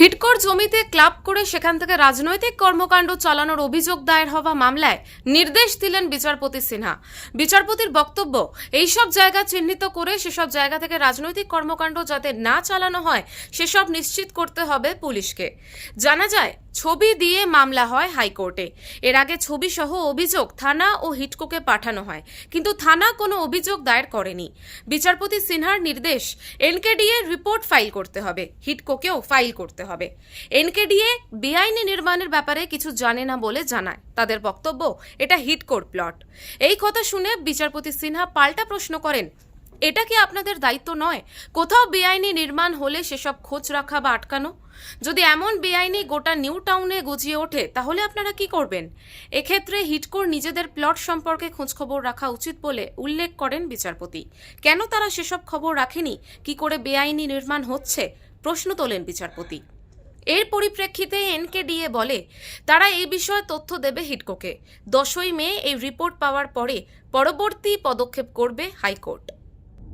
হিটকর জমিতে ক্লাব করে সেখান থেকে রাজনৈতিক কর্মকাণ্ড চালানোর অভিযোগ দায়ের হওয়া মামলায় নির্দেশ দিলেন বিচারপতি সিনহা। বিচারপতির বক্তব্য, এইসব জায়গা চিহ্নিত করে সেসব জায়গা থেকে রাজনৈতিক কর্মকাণ্ড যাতে না চালানো হয়, সেসব নিশ্চিত করতে হবে পুলিশকে। জানা যায় ছবি দিয়ে মামলা হয় হাইকোর্টে। এর আগে ছবি সহ অভিযোগ থানা ও হিটকোকে পাঠানো হয়, কিন্তু থানা কোনো অভিযোগ দায়ের করেনি। বিচারপতি সিনহার নির্দেশ, এনকেডিএ রিপোর্ট ফাইল করতে হবে, হিটকোকেও ফাইল করতে হবে। এনকেডিএ বেআইনি নির্মাণের ব্যাপারে কিছু জানে না বলে জানায়। তাদের বক্তব্য, এটা হিটকোর প্লট। এই কথা শুনে বিচারপতি সিনহা পাল্টা প্রশ্ন করেন এটা কি আপনাদের দায়িত্ব নয়? কোথাও বেআইনি নির্মাণ হলে সেসব খোঁজ রাখা বা আটকানো? যদি এমন বেআইনি গোটা নিউ টাউনে গজিয়ে ওঠে, তাহলে আপনারা কি করবেন? এক্ষেত্রে হিটকোর নিজেদের প্লট সম্পর্কে খোঁজখবর রাখা উচিত বলে উল্লেখ করেন বিচারপতি। কেন তারা সেসব খবর রাখেনি? কি করে বেআইনি নির্মাণ হচ্ছে? প্রশ্ন তোলেন বিচারপতি। এর পরিপ্রেক্ষিতে এনকেডিএ বলে, তারা এই বিষয়ে তথ্য দেবে হিটকোকে। দশই মে এই রিপোর্ট পাওয়ার পরে পরবর্তী পদক্ষেপ করবে high court.